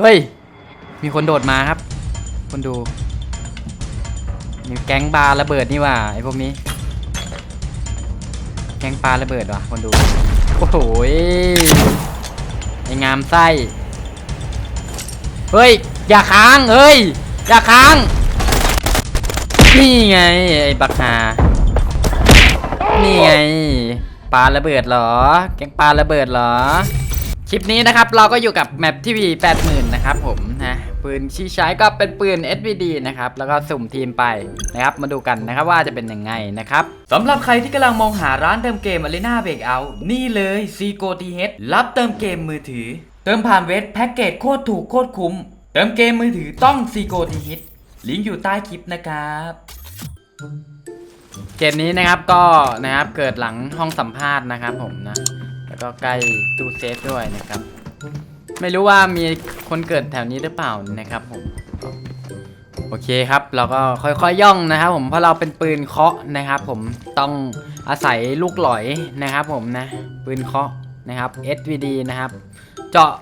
เฮ้ย มีคนโดดมาครับ คนดู มีแก๊งปลาระเบิดนี่ว่า ไอ้พวกนี้ แก๊งปลาระเบิดว่ะ คนดู โอ้โหไอ้งามไส้ เฮ้ย อย่าค้าง เฮ้ย อย่าค้าง นี่ไง ไอ้บักฮานี่ไง ปลาระเบิดเหรอ แก๊งปลาระเบิดเหรอ คลิปนี้นะครับเราก็อยู่กับแมปทีวี80,000นนะครับผมนะปืนที่ใช้ก็เป็นปืน SVD นะครับแล้วก็สุ่มทีมไปนะครับมาดูกันนะครับว่าจะเป็นยังไงนะครับสำหรับใครที่กำลังมองหาร้านเติมเกม Arena Breakout นี่เลย c g o t h รับเติมเกมมือถือ เติมผ่านเว็บแพ็กเกจโคตรถูกโคตรคุ้ม เติมเกมมือถือต้อง c g o t h ลิงก์อยู่ใต้คลิปนะครับเกมนี้นะครับก็นะครับเกิดหลังห้องสัมภาษณ์นะครับผมนะ แล้วก็ใกล้ตู้เซฟด้วยนะครับ ไม่รู้ว่ามีคนเกิดแถวนี้หรือเปล่านะครับผมโอเคครับ เราก็ค่อยๆย่องนะครับ ผมเพราะเราเป็นปืนเคาะนะครับ ผมต้องอาศัยลูกหลอยนะครับ ผมนะปืนเคาะนะครับ SVD นะครับ เจาะ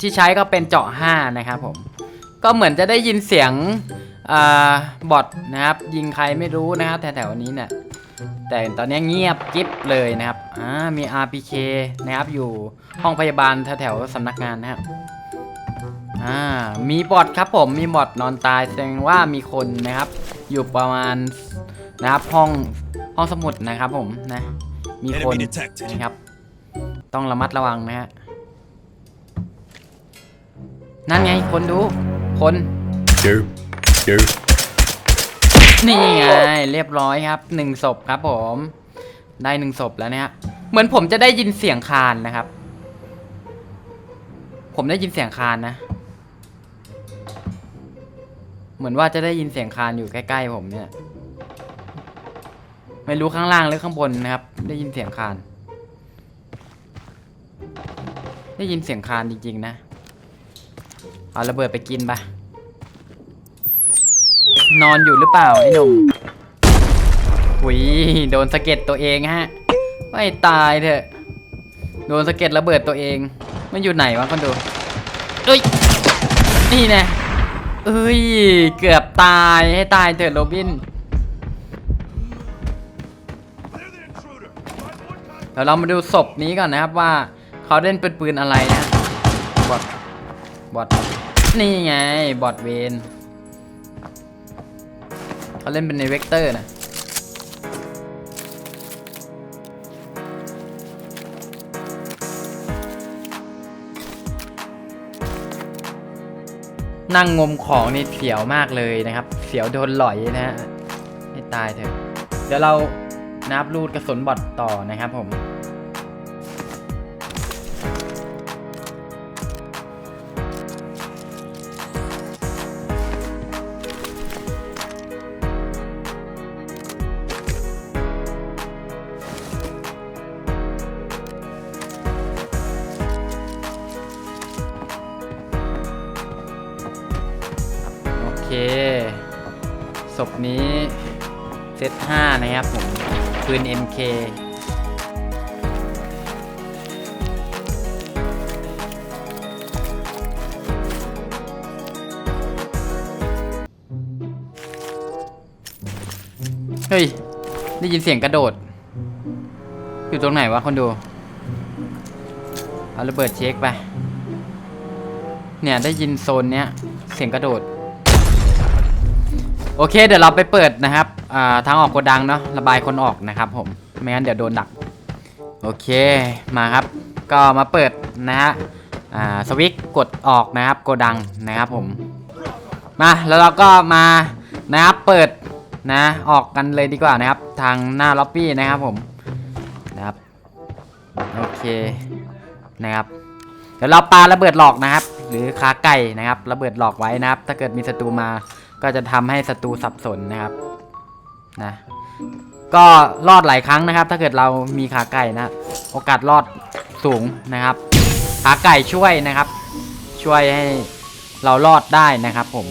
ที่ใช้ก็เป็นเจาะ 5 นะครับผมก็เหมือนจะได้ยินเสียงอ่าบอทนะครับ ยิงใครไม่รู้นะครับแถวๆนี้เนี่ย แต่ตอนนี้เงียบกิ๊บเลยนะครับ อ่า มี RPK นะครับ อยู่ห้องพยาบาลแถวๆสำนักงานนะครับ อ่า มีบอทครับผม มีบอทนอนตายแสดงว่ามีคนนะครับ อยู่ประมาณนะครับห้องห้องสมุดนะครับผมนะ มีคน Enemy detected. นะครับ ต้องระมัดระวังนะฮะ นั่นไงคนดู คน Derp. Derp. นี่ไงเรียบร้อยครับหนึ่งศพครับผม ได้หนึ่งศพแล้วเนี่ยเหมือนผมจะได้ยินเสียงคานนะครับ ผมได้ยินเสียงคานนะ เหมือนว่าจะได้ยินเสียงคานอยู่ใกล้ๆผมเนี่ย ไม่รู้ข้างล่างหรือข้างบนนะครับ ได้ยินเสียงคาน ได้ยินเสียงคานจริงๆนะ เอาระเบิดไปกินปะ นอนอยู่หรือเปล่าไอ้หนุ่มหุยโดนสะเก็ดตัวเองฮะ ไม่ตายเถอะ โดนสะเก็ดระเบิดตัวเอง มันอยู่ไหนวะคนดูเอ้ย นี่แน่เอ้ย เกือบตายให้ตายเถอะโรบิน เดี๋ยวเรามาดูศพนี้ก่อนนะครับว่าเขาเล่นเป็นปืนอะไรนะบอทบอทนี่ไง บอทเวน เขาเล่นเป็นในเวกเตอร์นะนั่งงมของนี่เสียวมากเลยนะครับ เสียวโดนหลอยนะฮะให้ตายเถอะ เดี๋ยวเรานับรูดกระสุนบอดต่อนะครับผม ศพนี้เซต5นะครับผมปืน MK เฮ้ย ได้ยินเสียงกระโดด อยู่ตรงไหนวะคนดู เอาระเบิดเช็คไป เนี่ยได้ยินโซนเนี้ย เสียงกระโดด โอเค เดี๋ยวเราไปเปิดนะครับทางออกโกดังเนาะระบายคนออกนะครับ ผมไม่งั้นเดี๋ยวโดนดัก โอเคมาครับ ก็มาเปิดนะฮะสวิตช์กดออกนะครับโกดังนะครับผม มาแล้วเราก็มานะครับเปิดนะออกกันเลยดีกว่านะครับ ทางหน้าล็อบบี้นะครับผมนะครับโอเคนะครับเดี๋ยวเราปาระเบิดหลอกนะครับ หรือขาไก่นะครับ ระเบิดหลอกไว้นะครับ ถ้าเกิดมีศัตรูมา ก็จะทำให้ศัตรูสับสนนะครับนะก็รอดหลายครั้งนะครับ ถ้าเกิดเรามีขาไก่นะ โอกาสรอดสูงนะครับ ขาไก่ช่วยนะครับ ช่วยให้เรารอดได้นะครับ ผม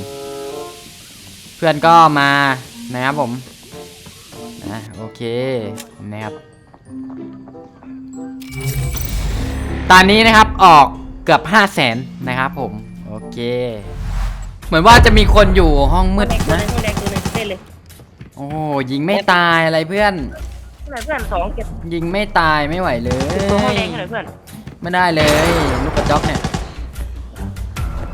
เพื่อนก็มานะครับผมนะโอเคนะครับตอนนี้นะครับออกเกือบ 5 0 0แสนนะครับผม โอโอเค เหมือนว่าจะมีคนอยู่ห้องมืดตัวนะแดงตัวแดงตัวหนึงเต้นเลยโอ้ยิงไม่ตายอะไรเพื่อนเพื่อนเพื่อนสองเก็บยิงไม่ตายไม่ไหวเลย ตัวห้องแดงให้หน่อยเพื่อนไม่ได้เลยลูกกระจอกเนี่ย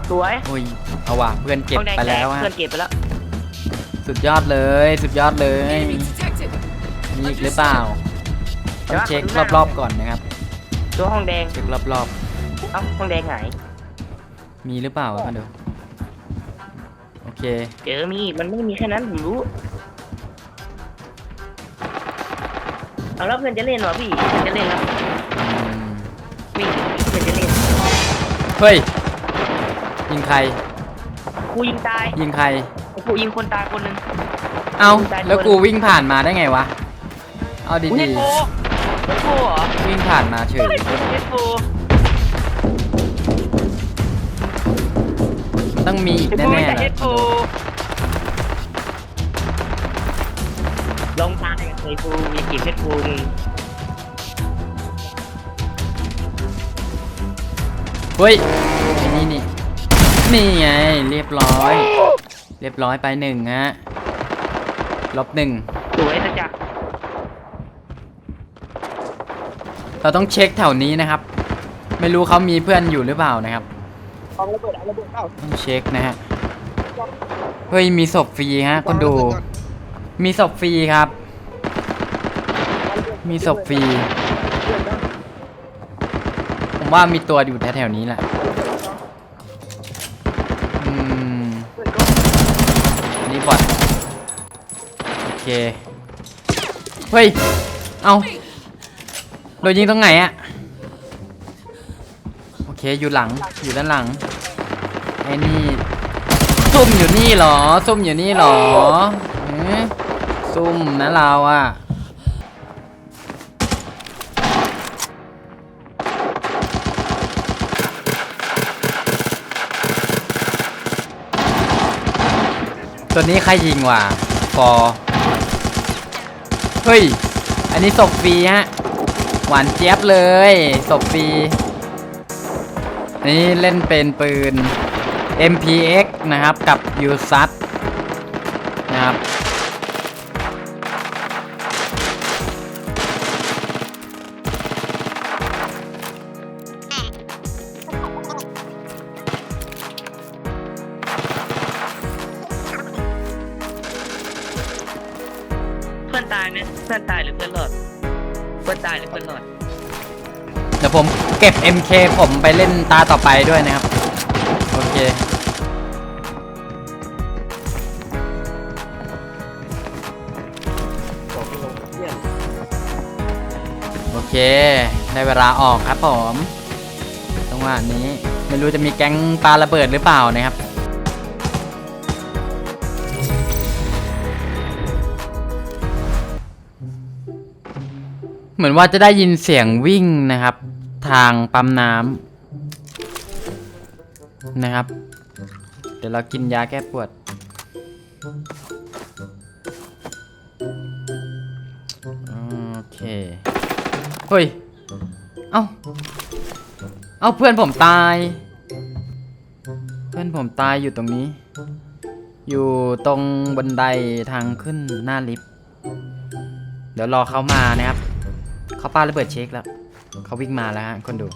สวยโอ้ยเอาว่ะเพื่อนเก็บห้องแดงไปแล้วตกฮะเพื่อนเก็บไปแล้วสุดยอดเลย สุดยอดเลยมีอีกหรือเปล่าต้องเช็ครอบๆก่อนนะครับตัวห้องแดงเช็ครอบเอ้าห้องแดงหายๆมีหรือเปล่ามาดูโอ เค เจอมีมันไม่มีแค่นั้นผมรู้ เอาแล้วเพื่อนจะเล่นเหรอพี่เพื่อนจะเล่นแล้วอืมวิ่งเพื่อนจะเล่นเฮ้ย ยิงใคร กูยิงตายยิงใคร กูยิงคนตายคนหนึ่ง เอา ยิงตายแล้วกูวิ่งผ่านมาได้ไงวะ เอาอุ้ยดีเฮดโฟเฮดโฟเหรอๆวิ่งผ่านมาเฉยเฮดโฟมันต้องมีอีกเฮดแน่โฟ แต่นะเฮดโฟลงตายกับเฮดโฟมีกี่เฮดโฟมึงเฮ้ยไอ้นี่นี่นี่ไงเรียบร้อย เรียบร้อยไปหนึ่งฮะลบหนึ่งสวยสัจจะเราต้องเช็คแถวนี้นะครับ ไม่รู้เขามีเพื่อนอยู่หรือเปล่านะครับ เอาระเบิดเอาระเบิดเข้าต้องเช็คนะฮะ เฮ้ย มีศพฟรีฮะ คนดู มีศพฟรีครับ มีศพฟรี ผมว่ามีตัวอยู่แถวๆนี้แหละอืมอันนี้บอดโอเค เฮ้ย เอาโดนยิงตรงไหนอะ อเคอยู่หลังอยู่ด้านหลังไอ้นี่ซุ่มอยู่นี่เหรอซุ่มอยู่นี่เหรอซุ่มนะเราอะตัวนี้ใครยิงวะฟอเฮ้ย อันนี้ศพฟรีฮะ หวานเจี๊ยบเลยศพฟรี นี่เล่นเป็นปืน MPX นะครับกับ u s a t นะครับเพื่อนตายไหมเพื่อนตายหรือเพื่อนรอดเพื่อนตายหรือเพื่อนรอด เดี๋ยวผมเก็บ MK ผมไปเล่นตาต่อไปด้วยนะครับ โอเคโอเค ได้เวลาออกครับผมจังหวะนี้ ไม่รู้จะมีแก๊งปลาระเบิดหรือเปล่านะครับ เหมือนว่าจะได้ยินเสียงวิ่งนะครับ ทางปั๊มน้ำนะครับ เดี๋ยวเรากินยาแก้ปวด โอเค เฮ้ย เอ้า เอ้าเพื่อนผมตาย เพื่อนผมตายอยู่ตรงนี้ อยู่ตรงบันไดทางขึ้นหน้าลิฟต์ เดี๋ยวรอเขามานะครับ เขาปาระเบิดเช็คแล้วเขาวิ่งมาแล้วฮะคนดู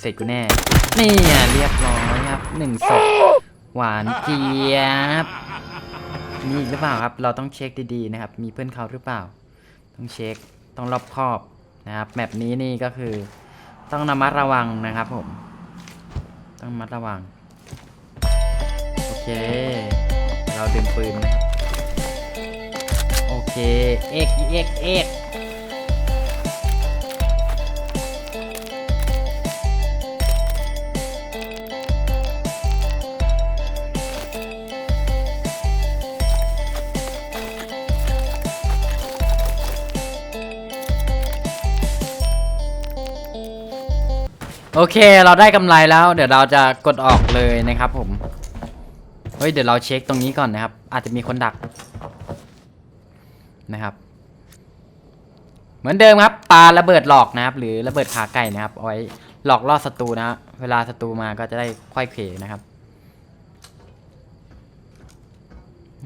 เสร็จกูแน่ นี่อะเรียบร้อยครับหนึ่งศพหวานเจี๊ยบมีอีกหรือเปล่าครับ เราต้องเช็คดีๆนะครับ มีเพื่อนเขาหรือเปล่า ต้องเช็ค ต้องรอบคอบนะครับแมปนี้นี่ก็คือ ต้องระมัดระวังนะครับผม ต้องระมัดระวัง โอเค เราดึงปืนนะครับ โอเค เอกเอกเอก โอเค เราได้กำไรแล้ว เดี๋ยวเราจะกดออกเลยนะครับผม เฮ้ย เดี๋ยวเราเช็คตรงนี้ก่อนนะครับ อาจจะมีคนดักนะครับ เหมือนเดิมครับ ปาระเบิดหลอกนะครับ หรือระเบิดขาไก่นะครับ เอาไว้หลอกล่อศัตรูนะฮะ เวลาศัตรูมาก็จะได้ค่อยเขวนะครับ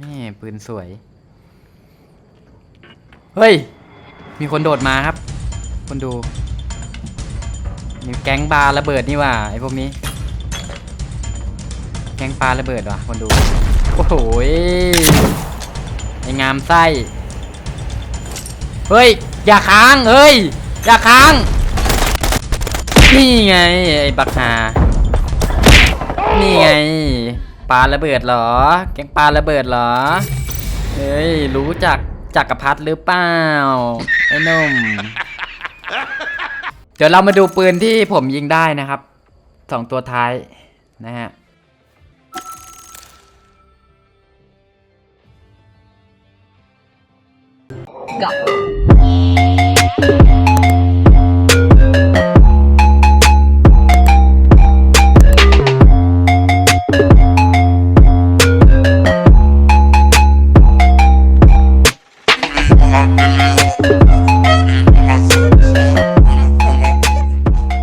นี่ปืนสวย เฮ้ย มีคนโดดมาครับ คนดู มีแก๊งปลาระเบิดนี่ว่าไอพวกนี้ แก๊งปลาระเบิดว่ะคนดู โอ้โหไองามไส้ เฮ้ย อย่าค้าง เฮ้ย อย่าค้าง นี่ไง ไอ้บักฮานี่ไงปลาระเบิดเหรอ แก๊งปลาระเบิดเหรอ เฮ้ย รู้จักจักรพัดหรือเปล่า ไอ้นุ่ม ดี๋ยวเรามาดูปืนที่ผมยิงได้นะครับสองตัวท้ายนะฮะกับ